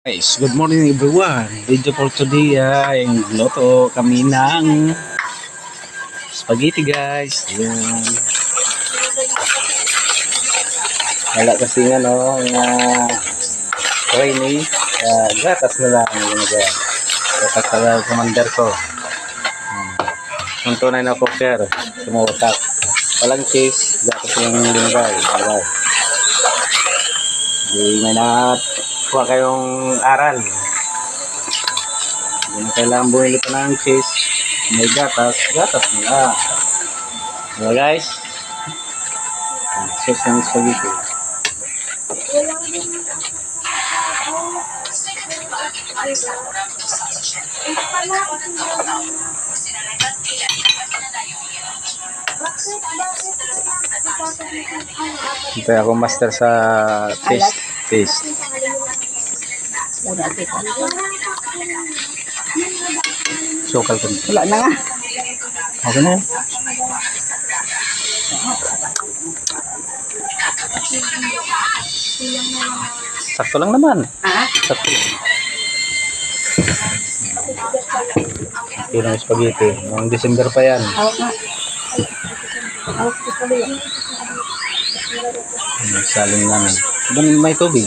Guys, good morning everyone. Video for today ay luto kami ng spaghetti guys. Yan. Wala kasi nga no, nga rainy. Uh, gatas na lang yung nagawa. Gatas na lang commander ko. Hmm. Yung tunay na cooker, sumutak. Walang cheese, gatas lang yung linagay. Alright. Di may na kuha kayong aral. Hindi na kailangan bumili pa ng cheese. May gatas, gatas na lang. Diba guys? Sauce ng spaghetti. Ito ako master sa taste. Taste. Sukal ko. Wala na nga. Okay na. Sakto lang naman. Ah? Sakto. Yun ang spaghetti. Noong December pa yan. Yan. Yung Saling namin. Doon may tubig.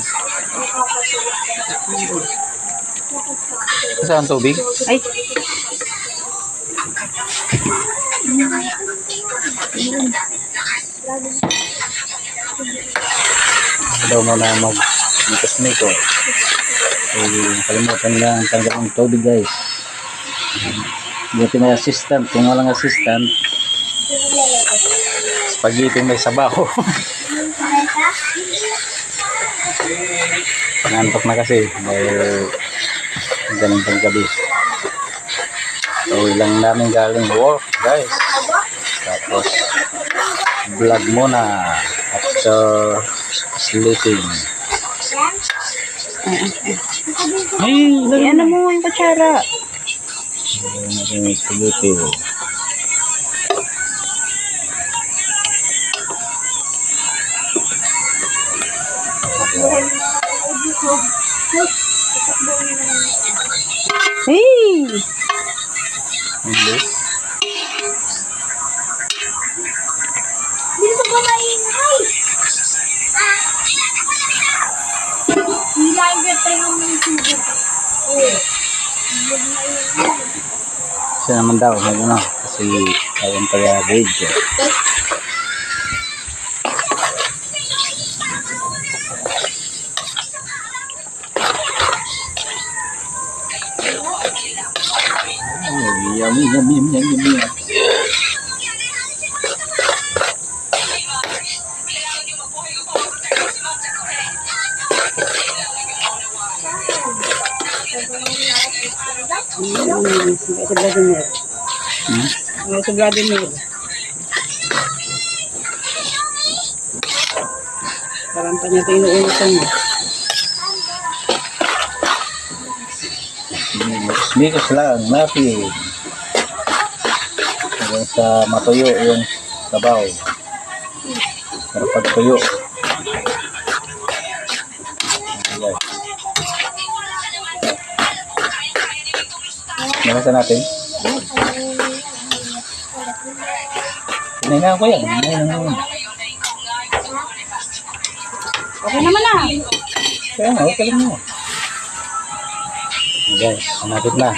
Saan tubig? Ay, daw mo na mag mikas nito. Eh, kalimutan lang ang tanggal ng tubig guys. Buti may assistant. Kung walang assistant, spaghetti may sabaw. Nantok na kasi. Dahil ganun pang gabi. So, ilang namin galing work guys. Tapos, vlog muna after sleeping. Ay, na mo yung kutsara. Ayun natin yung spaghetti. Hey! English. Dito ko maingay. Hilahin ka tayo ng sugat. Siya naman daw, ano, kasi ayun pala video. Oh, yummy, yummy, yummy, yummy. Hmm, may sa Vladimir. Hmm? May sa Vladimir. Parang pa niya ito inuusan mo. Mikos lang, napi. Hanggang sa matuyo yung sabaw. Para pag tuyo. Ayan. Nalasan natin. Pinahinga ko yan. Pinahinga ko yan. Okay naman na. Kaya nga, okay lang mo. Guys, hanapit na.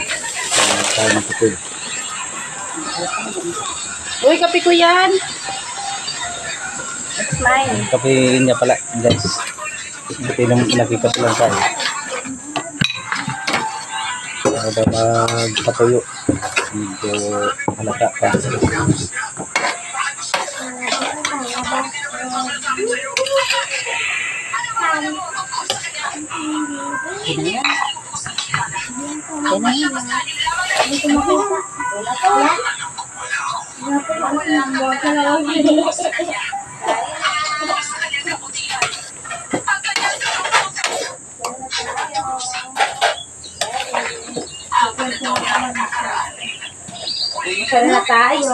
Tayo magpupul. Uy, kape ko yan. It's mine. Kape niya pala, guys. Kape lang nakita ko lang tayo. Para daw magpatuyo. Medyo halata pa. Yan na yan. Dito makita. Yan. Saan na tayo?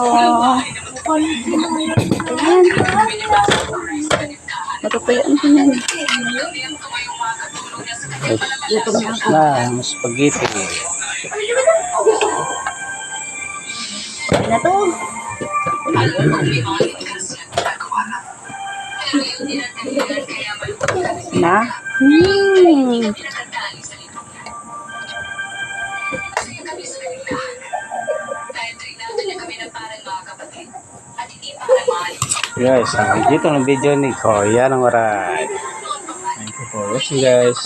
Ayan. Matutuyaan ko yan. Gutom na ang spaghetti. Kain na to. Na? Hmm. Guys, hanggang dito ng video ni Kuya ng Waray. Thank you for watching guys.